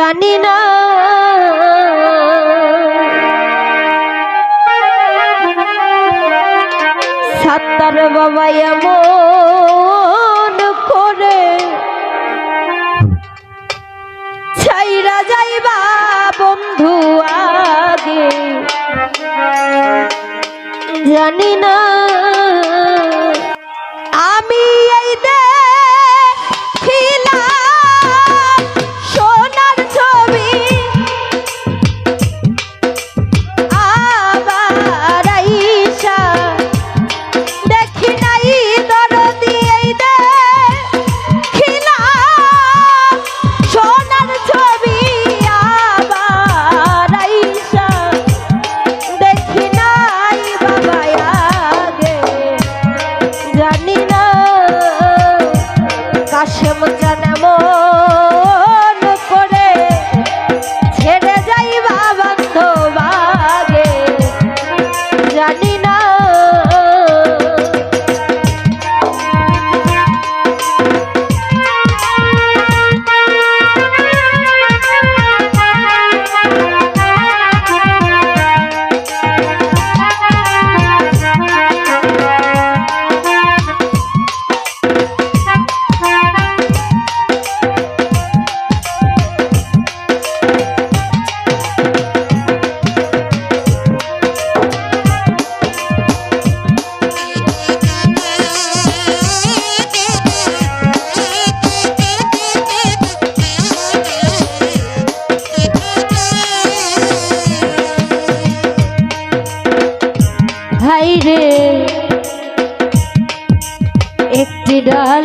জানি না। সাতার বাবাই করে ছাইরা যাইবা বন্ধু আগে। জানি না।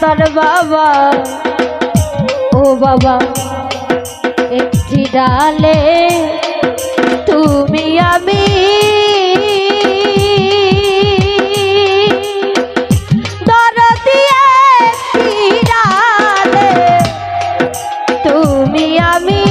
তার বাবা। ও বাবা একটি ডালে তুমি আমি। তুমি আমি।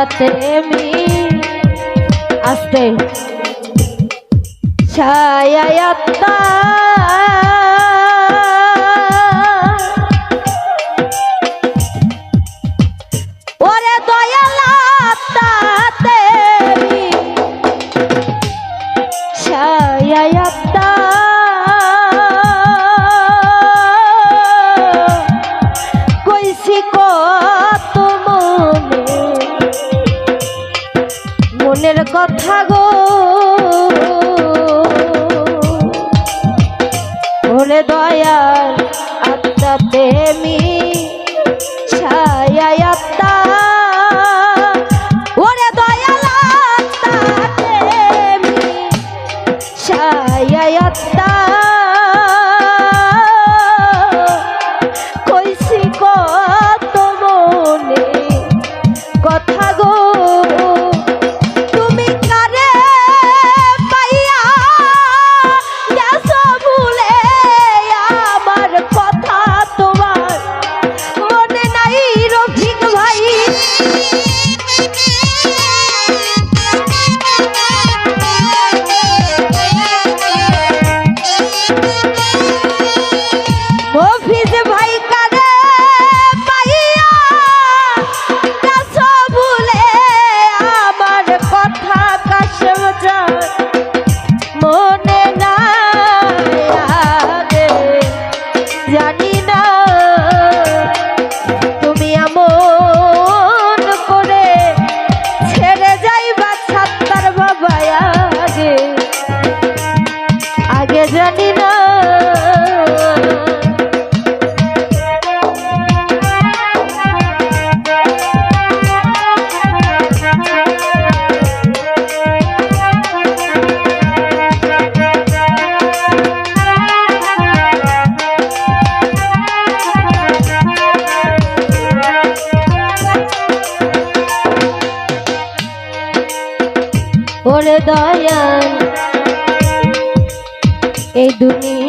সাথে আসতে। ছায়া Stop. দয়াল। এই দুনিয়া